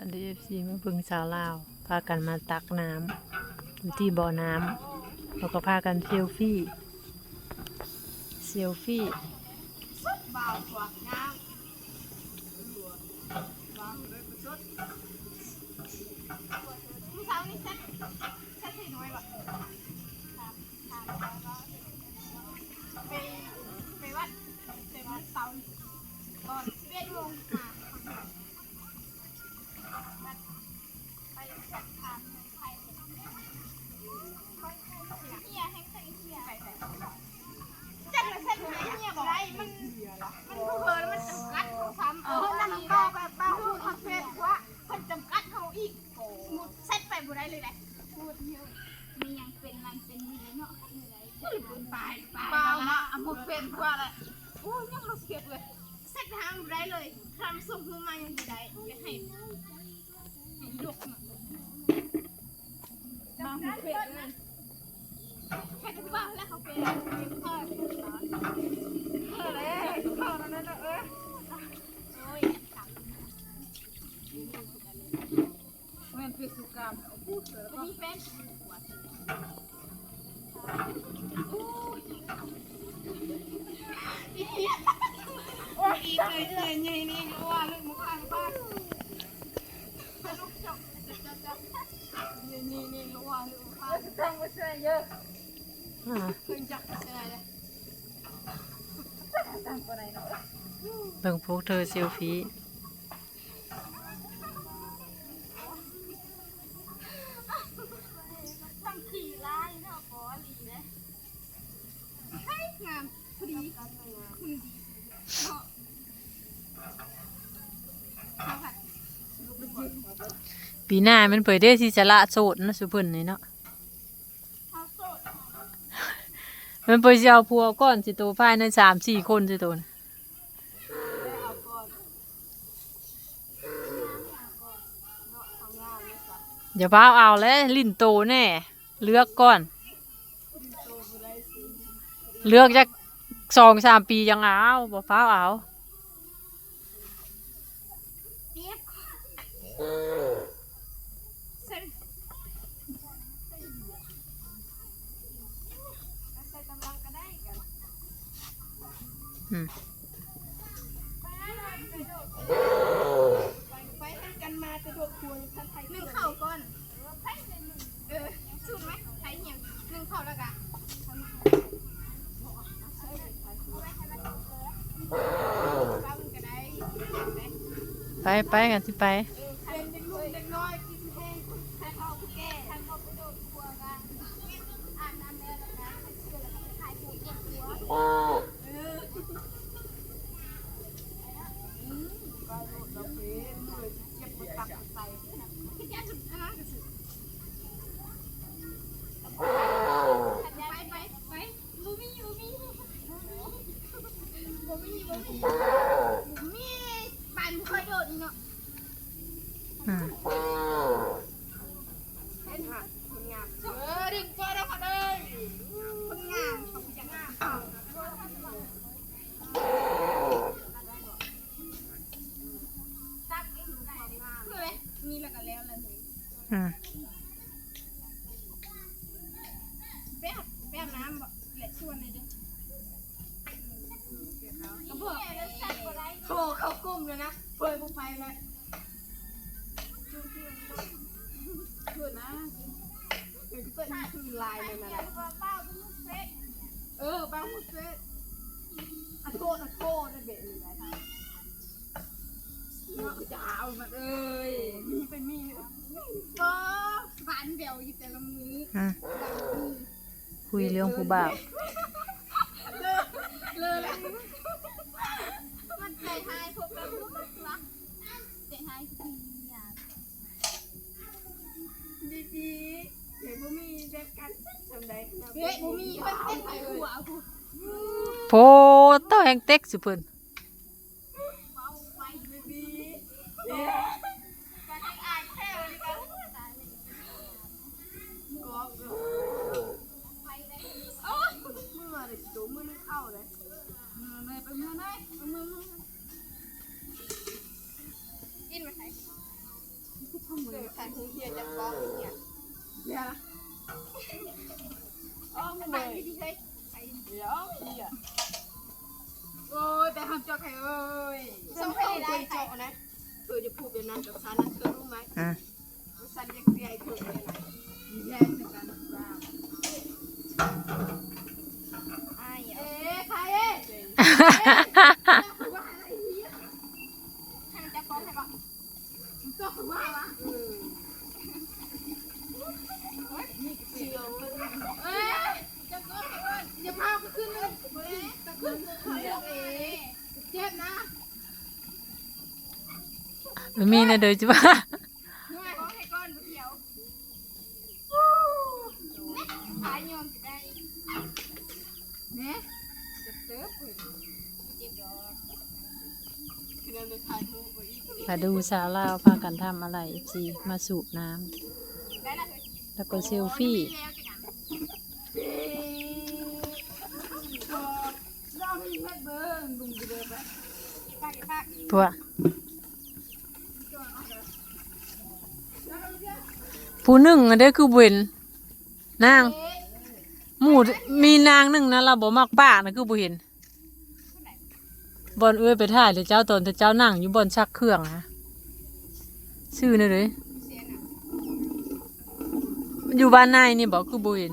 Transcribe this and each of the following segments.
วัสดีเอฟซีมาเบิ่งสาวลาว พากันมาตักน้ำอยู่ที่บ่อน้ำแล้วก็พากันเซลฟี่ เซลฟี่บ่ากว่าน้ำะมียังเป็นมันเป็นมีเนาะเป็นปลายปลายเปล่านะอะหมุดเป็นกว่าแหละโอ้ยยังเราเก็บเลยเซ็ตทางบ่ได้เลยทำส่งมายังบ่ได้อยากให้ให้ยกมา บางเป็นนั่นแค่ที่บ้านแล้วเขาเป็นพ่อเป็นสอนเออเลยเข้านั่นน่ะเออโอ้ยม่นเป็นสุกรรมเอาพูดเลยมีเป็นยอีกเลยเลยนี่นี่ว่าลูกมุกข้างบ้านลูกจบจบจบนี่นี่นี่ว่าลูกข้าง ต้องมาช่วยเยอะ อ่า เพิ่งจับใช่ไหมเลย ตั้งตัวไหนเนาะ เบิ่งพวกเธอเซลฟี่ ทำขี่ไล่เนาะขอหลีเลยให้งามพอ ดีคุณดีเนาะเอาผัดปีหน้ามันเผยได้ที่จะละโสดนะสุเพิ่นนี่เนาะ ข้าวโสด มันเผยสิเอาผัวก่อนสิโตภายในสามสี่คนสิโตนะอย่าพาเอาแล้วลิ้นโตแน่เลือกก่อน เลือกจากสองสามปียังเอาบ่ฟ้าวเอาเจี๊ยบใส่ใส่ตำลังก็ได้กัน อืม ไปให้กันมาจะโดดครัวท่านไทยหนึ่งเข่าก่อนเออสู้ไหมไทยเหี่ยงหนึ่งเข่าแล้วกันป้ามันก็ได้ไปไปกันสิไป เป็นเด็กลูกเด็กน้อยกินแห้งใครเอาไปแก้ใครเอาไปโดดครัวกันอาบน้ำแล้วแล้วกันใครเชื่อแล้วก็ไปถ่ายผูกเก็บครัวเออ เจ็บปวดตับใส่ คิดยาจุดอันนั้นก็สิไปไปไปบูมี่บูมี่บูมี่บูมี่บูมี่บ้า นเคยโดดอีกเนาะอืมเห็นค่ะคนงามเออดึงตัวเราค่ะเลยคนงามชมจะงามตักเองได้คืออะไรมีแล้วก็แล้วเลยอืม ไปอาบไปอาบน้ำบ่แหละชวนเลยดิก็บอกโทรเข้ากลุ่ มเลยนะเปิดผู้ไปเลยช่วยนะเดี๋ยวก็เปิดคือลน์เลยนะเออป้าพูดเฟซอะโทษอะโทษนะเบะเลยนะเนาะจะเอามาเอ้ยมีเป็นมีก็บานเบลอยู่แต่ละมืออืมคุยเรื่องผู้บ่าวเลยมัน เฮ้ยบ่มีเพิ่นเต้นไปหัวกูโพเต้าแห่งเต็กสุเพิ่น อ้อมไปเลยที่เฮ้ยเดี๋ยวเฮียโอ้ยแต่ทำจอกไข่เอ้ยส่งไปได้เจาะนะเธอจะพูดแบบนั้นกับฉันนะเธอรู้ไหมอะว่าฉันจะเสียให้เธอเลยนะมีแย่งกันบ้างไอ้เอ๊ะใครเอ๊ะ ว่าอะไรเนี่ยฉันจะฟ้องให้บอก มึงก็คือว่าวะ เชียวมัน เอ๊ะจะก็ไปก่อนอย่าพากู ขึ้นเลยขึ้นเขาเรียเจ็บนะบ่มีนะเด้อจ้ะว่าฟ้องให้ก้อนบุเดียวขายยอมจะได้เนี่ยจะเติบเลยเจ็บดอกคือเราถ่ายหูไปอีกมาดูสาวลาวพากันทำอะไรสิมาสูบน้ำแล้วก็เซลฟี่ แล้วจะดัง เอ๊ะบอก เราไม่มีแม่เบิ้งดุงไปไปปากปากพวผู้หนึ่งอันเด้อคือเวนนางหมู่มีนางหนึ่งนะเราบ่มักป้านะคือบ่เห็นบอนเอ้ยไปถ่ายเลยเจ้าตนแต่เจ้านั่งอยู่บนชักเครื่องนะชื่อนี่เลยเสียน่ะอยู่บ้านในนี่บอกคือบ่เห็น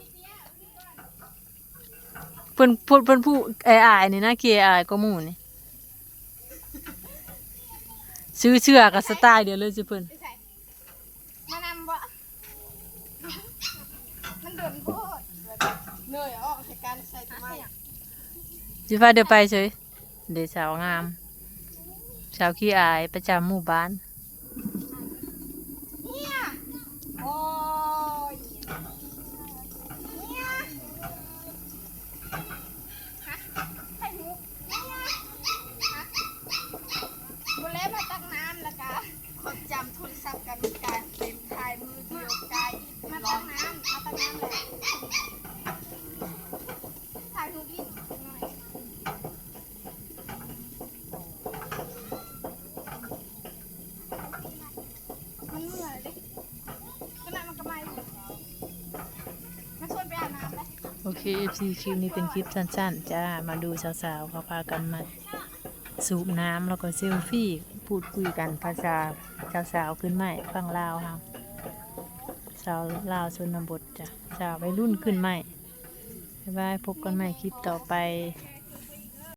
พิ่นเพิ่นเพิ่นผู้ไอ้อายนี่นะเกียอายก็หมู่นี่ซื้อเสื้อกับสไตล์เดียวเลยสิเพิ่นไปใส่มานำบ่มันโดนโบดเหนื่อยออกจากการใส่ทำไมสิพาเดี๋ยวไปเฉยเดี๋ยวสาวงาม สาวขี้อายประจำหมู่บ้าน เนี่ยโอ้ยเนี่ยฮะถ่ายรูปเนี่ยฮะบุเล่มาตักน้ำแล้วก็คนจำโทรศัพท์กันกลายเป็นถ่ายมือเดียวกลายมาตักน้ำมาตักน้ำเลยถ่ายรูปลิ้นหน่อย มันเหนื่อยเลยก็นั่งมันก็ไม่อยู่มาชวนไปอาบน้ำเลย โอเค FC คลิปนี้เป็นคลิปสั้นๆ จ้า มาดูสาวๆเขาพากันมาสูบน้ำแล้วก็เซลฟี่ พูดคุยกันภาษาสาวๆขึ้นใหม่ฟังลาวค่ะสาวลาวชนบทจ้ะสาววัยรุ่นขึ้นใหม่บ๊ายบายพบกันใหม่คลิปต่อไป